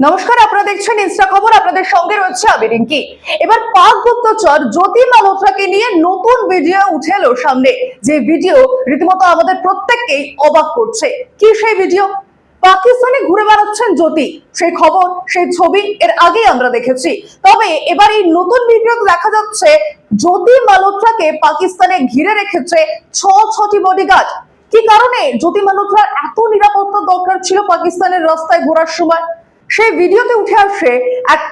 নমস্কার, আপনারা দেখছেন ইনস্টা খবর, আপনাদের সঙ্গে রয়েছে আমি রিঙ্কি। এবার পাক গুপ্তচর জ্যোতি মালহোত্রাকে নিয়ে নতুন ভিডিও উঠে এলো সামনে। যে ভিডিও রীতিমতো আমাদের প্রত্যেককেই অবাক করছে। কি সেই ভিডিও পাকিস্তানে ঘুরে বেড়াচ্ছেন জ্যোতি। সেই খবর সেই ছবি এর আগেই আমরা দেখেছি। তবে এবার এই নতুন ভিডিওতে দেখা যাচ্ছে জ্যোতি মালহোত্রাকে পাকিস্তানে ঘিরে রেখেছে ছ ছটি বডিগার্ড কি কারণে জ্যোতি মালহোত্রার এত নিরাপত্তা দরকার ছিল পাকিস্তানের রাস্তায় ঘোরার সময়? সেই ভিডিওতে উঠে আসে এক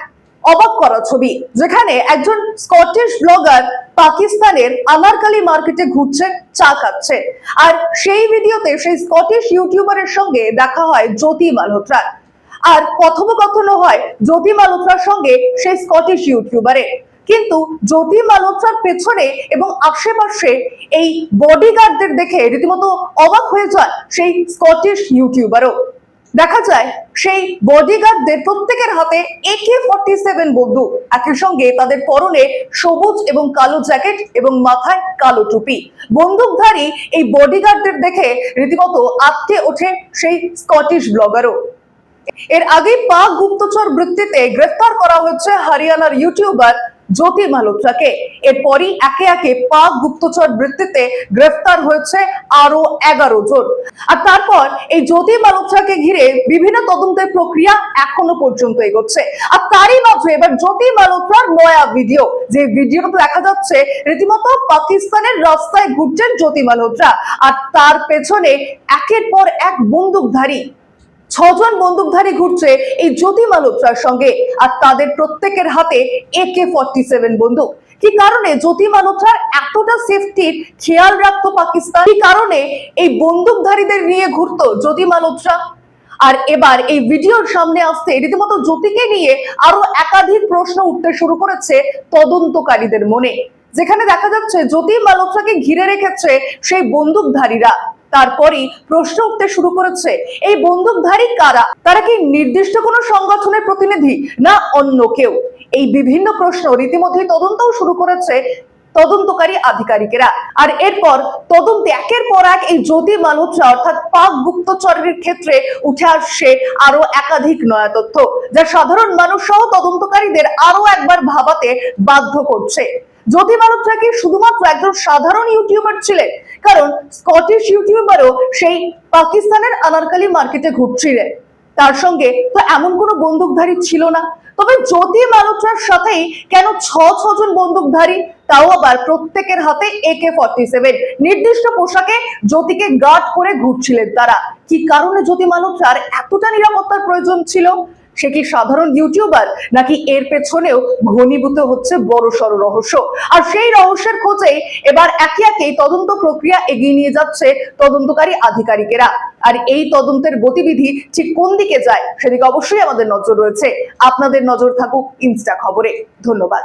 অবাক করা ছবি, যেখানে একজন স্কটিশ ব্লগার পাকিস্তানের আনারকালি মার্কেটে ঘুরছে, চা খাচ্ছে। আর সেই ভিডিওতে সেই স্কটিশ ইউটিউবারের সঙ্গে দেখা হয় জ্যোতি মালহোত্রার। আর কথোপকথনও হয় জ্যোতি মালহোত্রার সঙ্গে সেই স্কটিশ ইউটিউবারের কিন্তু জ্যোতি মালহোত্রার পেছনে এবং আশেপাশে এই বডিগার্ডদের দেখে রীতিমতো অবাক হয়ে যায় সেই স্কটিশ ইউটিউবারও দেখা যায়, সেই বডিগার্ডদের প্রত্যেকের হাতে একে ফর্টি সেভেন বন্দুক। একই সঙ্গে তাদের পরনে সবুজ এবং কালো জ্যাকেট এবং মাথায় কালো টুপি। বন্দুকধারী এই বডিগার্ডদের দেখে রীতিমতো আটকে ওঠে সেই স্কটিশ ব্লগারও এর আগে পাক গুপ্তচর বৃত্তিতে গ্রেফতার করা হয়েছে হরিয়ানার ইউটিউবার জ্যোতি মালহোত্রাকে এরপরই একে একে পাক গুপ্তচর বৃত্তিতে গ্রেফতার হয়েছে আরও এগারো জন। আর তারপর এই জ্যোতি মালহোত্রাকে ঘিরে বিভিন্ন তদন্তের প্রক্রিয়া এখনও পর্যন্ত এগোচ্ছে। আর তারই মাঝে এবার জ্যোতি মালহোত্রার নয়া ভিডিও, যে ভিডিওতে দেখা যাচ্ছে, রীতিমতো পাকিস্তানের রাস্তায় ঘুরছেন জ্যোতি মালহোত্রা আর তার পেছনে একের পর এক বন্দুকধারী ছজন বন্দুকধারী ঘুরছে এই জ্যোতি মালহোত্রার সঙ্গে, আর তাদের প্রত্যেকের হাতে একে ফর্টি সেভেন বন্দুক। কি কারণে জ্যোতি মালহোত্রার এতটা সেফটির খেয়াল রাখতো পাকিস্তান? কি কারণে এই বন্দুকধারীদের নিয়ে ঘুরতো জ্যোতি মালহোত্রা আর এবার এই ভিডিওর সামনে আসতে রীতিমতো জ্যোতিকে নিয়ে আরও একাধিক প্রশ্ন উঠতে শুরু করেছে তদন্তকারীদের মনে, যেখানে দেখা যাচ্ছে জ্যোতি মালহোত্রাকে ঘিরে রেখেছে সেই বন্দুকধারীরা। তারপরই প্রশ্ন উঠতে শুরু করেছে, এই বন্দুকধারী কারা? তারা কি নির্দিষ্ট কোনো সংগঠনের প্রতিনিধি না অন্য কেউ? এই বিভিন্ন প্রশ্ন রীতিমধ্যে তদন্তও শুরু করেছে তদন্তকারী আধিকারিকেরা। আর এরপর তদন্তে একের পর এক এই জ্যোতি মালহোত্রা অর্থাৎ পাক গুপ্তচরের ক্ষেত্রে উঠে আসছে আরও একাধিক নয়া তথ্য, যা সাধারণ মানুষ সহ তদন্তকারীদের আরও একবার ভাবাতে বাধ্য করছে। জ্যোতি মালহোত্রা কি শুধুমাত্র একজন সাধারণ ইউটিউবার ছিলেন? কারণ স্কটিশ ইউটিউবারও সেই পাকিস্তানের আনারকালি মার্কেটে ঘুরছিলেন। তার সঙ্গে তো এমন কোনো বন্দুকধারী ছিল না। তবে জ্যোতি মালহোত্রার সাথেই কেন ছ ছজন বন্দুকধারী? তাও আবার প্রত্যেকের হাতে একে ফর্টি সেভেন নির্দিষ্ট পোশাকে জ্যোতিকে গার্ড করে ঘুরছিলেন তারা। কি কারণে জ্যোতি মালহোত্রার এতটা নিরাপত্তার প্রয়োজন ছিল? সে কি সাধারণ ইউটিউবার নাকি এর পেছনেও ঘনীভূত হচ্ছে বড় সড় রহস্য? আর সেই রহস্যের খোঁজেই এবার একে একে তদন্ত প্রক্রিয়া এগিয়ে নিয়ে যাচ্ছে তদন্তকারী আধিকারিকেরা। আর এই তদন্তের গতিবিধি ঠিক কোন দিকে যায়, সেদিকে অবশ্যই আমাদের নজর রয়েছে। আপনাদের নজর থাকুক ইনস্টা খবরে। ধন্যবাদ।